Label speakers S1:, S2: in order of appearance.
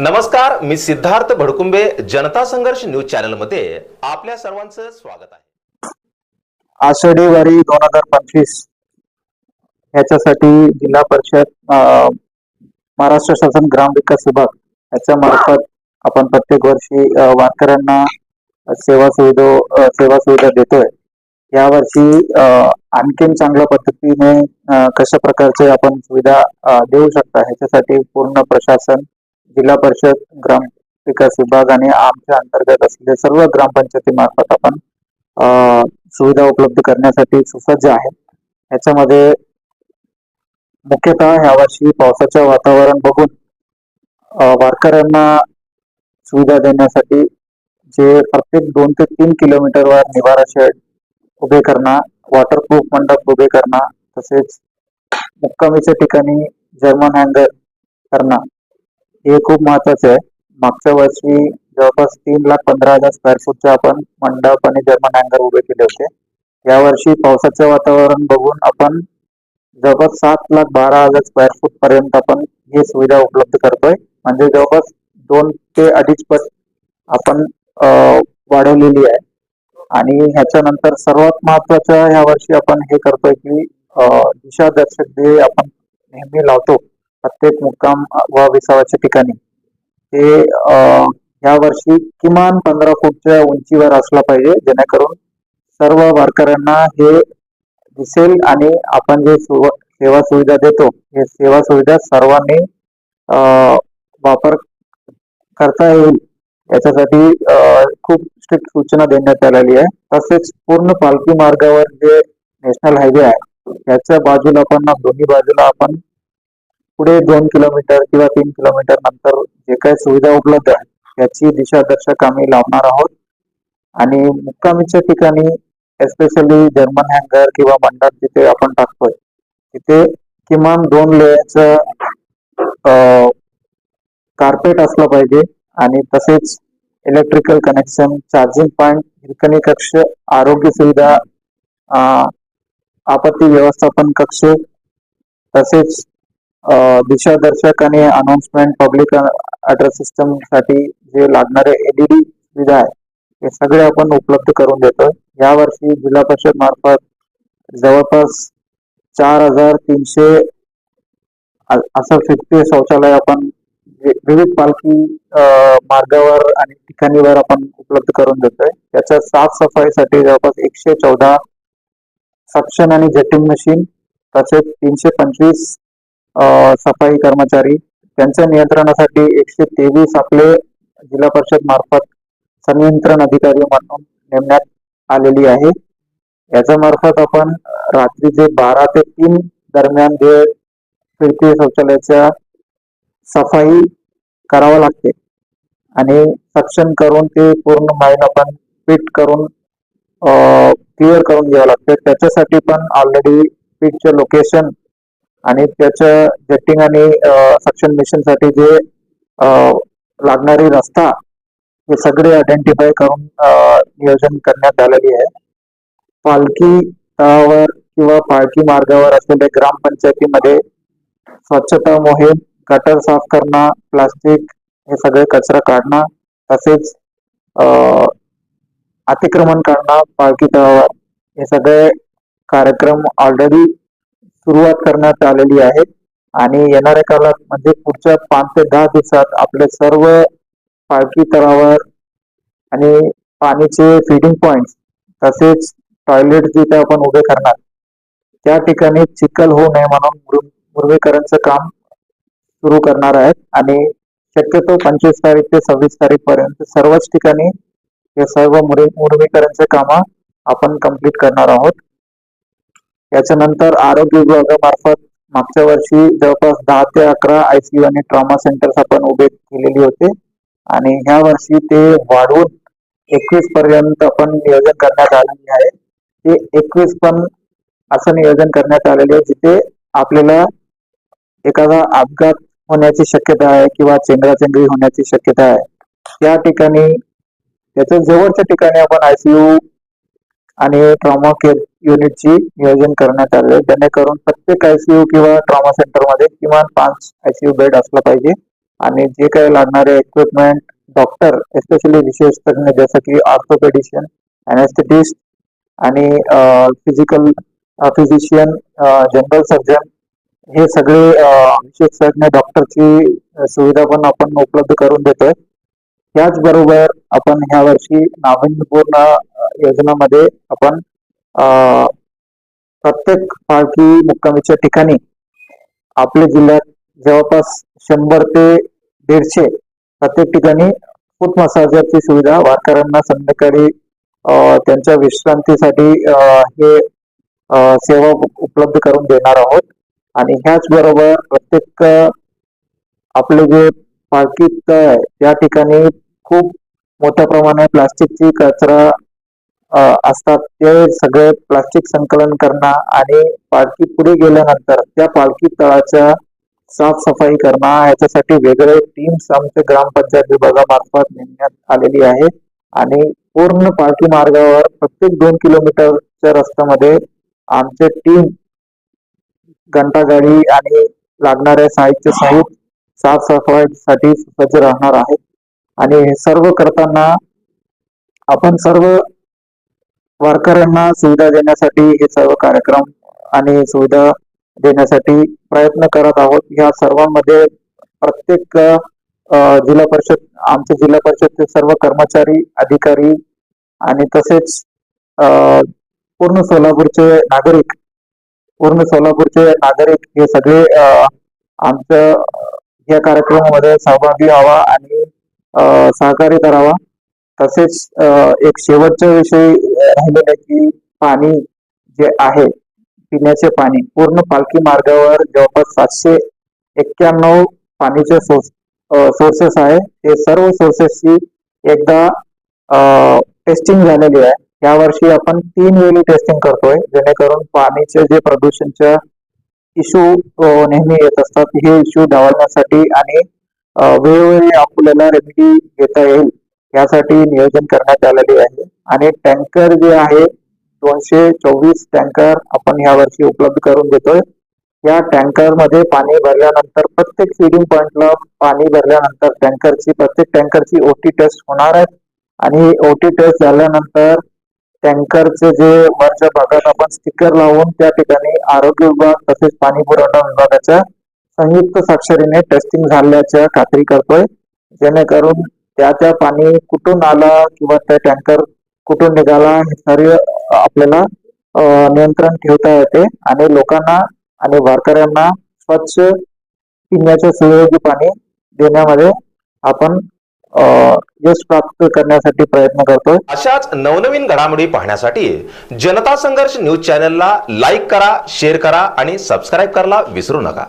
S1: नमस्कार मी सिद्धार्थ भडकुंबे जनता संघर्ष न्यूज चॅनलमध्ये आपल्या सर्वांचं स्वागत आहे.
S2: आषाढी वारी दोन हजार पंचवीस ह्याच्यासाठी जिल्हा परिषद महाराष्ट्र शासन ग्राम विकास विभाग याच्या मार्फत आपण प्रत्येक वर्षी वारकऱ्यांना सेवा सुविधा सेवा सुविधा देतोय. यावर्षी वर्षी आणखीन चांगल्या पद्धतीने कशा प्रकारचे आपण सुविधा देऊ शकता ह्याच्यासाठी पूर्ण प्रशासन जिल्हा परिषद ग्राम विकास विभाग आणि आमच्या अंतर्गत असलेले सर्व ग्रामपंचायती मार्फत आपण सुविधा उपलब्ध करण्यासाठी सुसज्ज आहेत याच्यामध्ये मुख्यतः ह्या वर्षी पावसाचं वातावरण बघून वारकऱ्यांना सुविधा देण्यासाठी जे प्रत्येक दोन ते तीन किलोमीटरवर निवारा शेड उभे करणं वॉटरप्रूफ मंडप उभे करणं तसेच मुक्कामीच्या ठिकाणी जर्मन हँगर करणं हे खूप महत्वाचं आहे. मागच्या वर्षी जवळपास तीन लाख पंधरा हजार स्क्वेअर फूटचे आपण मंडप आणि जर्मन अँगर उभे केले होते. यावर्षी पावसाचं वातावरण बघून आपण जवळपास सात लाख बारा हजार स्क्वेअर फूट पर्यंत आपण ही सुविधा उपलब्ध करतोय. म्हणजे जवळपास दोन ते अडीच पट आपण वाढवलेली आहे. आणि ह्याच्यानंतर सर्वात महत्वाचं ह्या वर्षी आपण हे करतोय की दिशादर्शक जे आपण नेहमी लावतो प्रत्येक मुक्काम व विसावाच्या ठिकाणी. ते या वर्षी किमान पंधरा फूटच्या उंचीवर असला पाहिजे जेणेकरून सर्व वारकऱ्यांना हे दिसेल आणि आपण जे सेवा सुविधा देतो हे सेवा सुविधा सर्वांनी वापर करता येईल. याच्यासाठी खूप स्ट्रिक्ट सूचना देण्यात आलेली आहे. तसेच पूर्ण पालखी मार्गावर जे नॅशनल हायवे आहे याच्या बाजूला पण दोन्ही बाजूला आपण पुढे दोन किलोमीटर किंवा तीन किलोमीटर नंतर जे काही सुविधा उपलब्ध आहे याची दिशादर्शक आम्ही लावणार आहोत. आणि मुक्कामीच्या ठिकाणी एस्पेशली जर्मन हँगर किंवा मंडप जिथे आपण टाकतोय तिथे किमान दोन लेयरचं कार्पेट असलं पाहिजे आणि तसेच electrical connection charging point Hirkani कक्ष आरोग्य सुविधा आपत्ती व्यवस्थापन कक्ष तसेच दिशादर्शक आणि अनाउन्समेंट पब्लिक ऍड्रेस सिस्टमसाठी जे लागणारे एलईडी सुविधा आहे हे सगळे आपण उपलब्ध करून देतोय यावर्षी जिल्हा परिषद मार्फत जवळपास चार हजार तीनशे असं फिरते शौचालय आपण विविध पालखी मार्गावर आणि ठिकाणीवर आपण उपलब्ध करून देतोय. त्याच्या साफसफाईसाठी जवळपास एकशे चौदा सक्शन आणि जेटिंग मशीन तसेच तीनशे पंचवीस सफाई कर्मचारी त्यांच्या नियंत्रणासाठी एकशे तेवीस आपले जिल्हा परिषद मार्फत संनियंत्रण अधिकारी म्हणून नेमण्यात आलेली आहे. याच्या मार्फत आपण रात्रीचे बारा ते तीन दरम्यान जे फिरती शौचालयाच्या सफाई करावं लागते आणि सक्षम करून ते पूर्ण माईल आपण फिट करून क्लिअर करून घ्यावं लागते. त्याच्यासाठी पण ऑलरेडी फिटचं लोकेशन आणि त्याच्या जेटिंग आणि सक्शन मिशनसाठी जे लागणारी रस्ता हे सगळे आयडेंटिफाय करून नियोजन करण्यात आलेली आहे. पालखी तळावर किंवा पालखी मार्गावर असलेल्या ग्रामपंचायतीमध्ये स्वच्छता मोहीम गटर साफ करणं प्लास्टिक हे सगळे कचरा काढणं तसेच अतिक्रमण करणं पालखी तळावर हे सगळे कार्यक्रम ऑलरेडी सुरुवात करण्यात आलेली आहे. आणि येणाऱ्या काळात म्हणजे पुढच्या पाच ते दहा दिवसात आपले सर्व पालखी तळावर आणि पाणीचे फिडिंग पॉइंट तसेच टॉयलेट जिथे आपण उभे करणार त्या ठिकाणी चिखल होऊ नये म्हणून मुर- काम सुरू करणार आहेत. आणि शक्यतो पंचवीस तारीख ते सव्वीस तारीख पर्यंत सर्वच ठिकाणी हे सर्व मुरी काम कामं आपण कंप्लीट करणार आहोत. याच्यानंतर आरोग्य विभागामार्फत मागच्या वर्षी जवळपास दहा ते अकरा आयसीयू आणि ट्रॉमा सेंटर्स आपण उभे केलेली होते. आणि ह्या वर्षी ते वाढवून एकवीस पर्यंत आपण नियोजन करण्यात आलेले आहे. ते एकवीस पण असं नियोजन करण्यात आलेले आहे जिथे आपल्याला एखादा अपघात होण्याची शक्यता आहे किंवा चेंगराचेंगरी होण्याची शक्यता आहे. त्या ठिकाणी त्याच्या जवळच्या ठिकाणी आपण आयसीयू आणि ट्रॉमा केअर युनिटची नियोजन करण्यात आले जेणेकरून प्रत्येक आयसीयू किंवा ट्रॉमा सेंटरमध्ये किमान पाच आयसीयू बेड असला पाहिजे. आणि जे काही लागणारे इक्विपमेंट डॉक्टर एस्पेशली विशेष तज्ञ जसं की ऑर्थोपेडिशियन अनेस्थेटिस्ट आणि फिजिकल फिजिशियन जनरल सर्जन हे सगळे विशेष तज्ञ डॉक्टरची सुविधा पण आपण उपलब्ध करून देतोय. त्याचबरोबर आपण ह्या वर्षी नाविन्यपूर्ण योजनामध्ये आपण प्रत्येक पालखी मुक्कामीच्या ठिकाणी आपल्या जिल्ह्यात जवळपास शंभर ते दीडशे प्रत्येक ठिकाणी फूट मसाजरची सुविधा वारकऱ्यांना संध्याकाळी त्यांच्या विश्रांतीसाठी हे सेवा उपलब्ध करून देणार आहोत. आणि ह्याचबरोबर प्रत्येक आपले जे पालखीत आहे त्या ठिकाणी खूप मोठ्या प्रमाणात प्लास्टिकची कचरा असतात. ते सगळे प्लास्टिक संकलन करणं आणि पालखी पुढे गेल्यानंतर त्या पालखी तळाच्या साफसफाई करणं याच्यासाठी वेगळे टीम्स आमच्या ग्रामपंचायत विभागामार्फत नेमण्यात आलेली आहे. आणि पूर्ण पालखी मार्गावर प्रत्येक दोन किलोमीटरच्या रस्त्यामध्ये आमचे टीम घंटागाडी आणि लागणाऱ्या साहित्य सहित साफसफाईसाठी सज्ज राहणार आहेत. आणि हे सर्व करताना आपण सर्व वारकऱ्यांना सुविधा देण्यासाठी हे सर्व कार्यक्रम आणि सुविधा देण्यासाठी प्रयत्न करत आहोत. या सर्वांमध्ये प्रत्येक जिल्हा परिषद आमचे जिल्हा परिषदचे सर्व कर्मचारी अधिकारी आणि तसेच पूर्ण सोलापूरचे नागरिक पूर्ण सोलापूरचे नागरिक हे सगळे आमच्या या कार्यक्रमामध्ये सहभागी व्हावा आणि सहकार्य करावा. तसेच एक शेवटचा विषय राहिलेला की पाणी जे आहे पिण्याचे पाणी पूर्ण पालखी मार्गावर जवळपास सातशे एक्क्याण्णव पाणीचे सोर्स सोर्सेस आहे. ते सर्व सोर्सेसची एकदा टेस्टिंग झालेली आहे. यावर्षी आपण तीन वेळी टेस्टिंग करतोय जेणेकरून पाणीचे जे प्रदूषणच्या इश्यू नेहमी येत असतात हे इश्यू डावलण्यासाठी आणि वेळोवेळी आपल्याला रेमेडी घेता येईल यासाठी नियोजन करण्यात आलेले आहे. आणि टँकर जे आहे दोनशे चोवीस टँकर आपण यावर्षी उपलब्ध करून देतोय. या टँकरमध्ये पाणी भरल्यानंतर प्रत्येक फिडिंग पॉइंटला पाणी भरल्यानंतर टँकरची प्रत्येक टँकरची ओटी टेस्ट होणार आहे. आणि ओटी टेस्ट झाल्यानंतर टँकरचे जे वरच्या भागात आपण स्टिकर लावून त्या ठिकाणी आरोग्य विभाग तसेच पाणी पुरवठा विभागाच्या संयुक्त स्वाक्षरीने टेस्टिंग झाल्याच्या खात्री करतोय. जेणेकरून त्या त्या पाणी कुठून आलं किंवा त्या टँकर कुठून निघाला हे सर्व आपल्याला नियंत्रण ठेवता येते आणि लोकांना आणि वारकऱ्यांना स्वच्छ पिण्याच्या सुयोग्य पाणी देण्यामध्ये आपण यश प्राप्त करण्यासाठी प्रयत्न करतोय.
S1: अशाच नवनवीन घडामोडी पाहण्यासाठी जनता संघर्ष न्यूज चॅनलला लाईक करा शेअर करा आणि सबस्क्राईब करायला विसरू नका.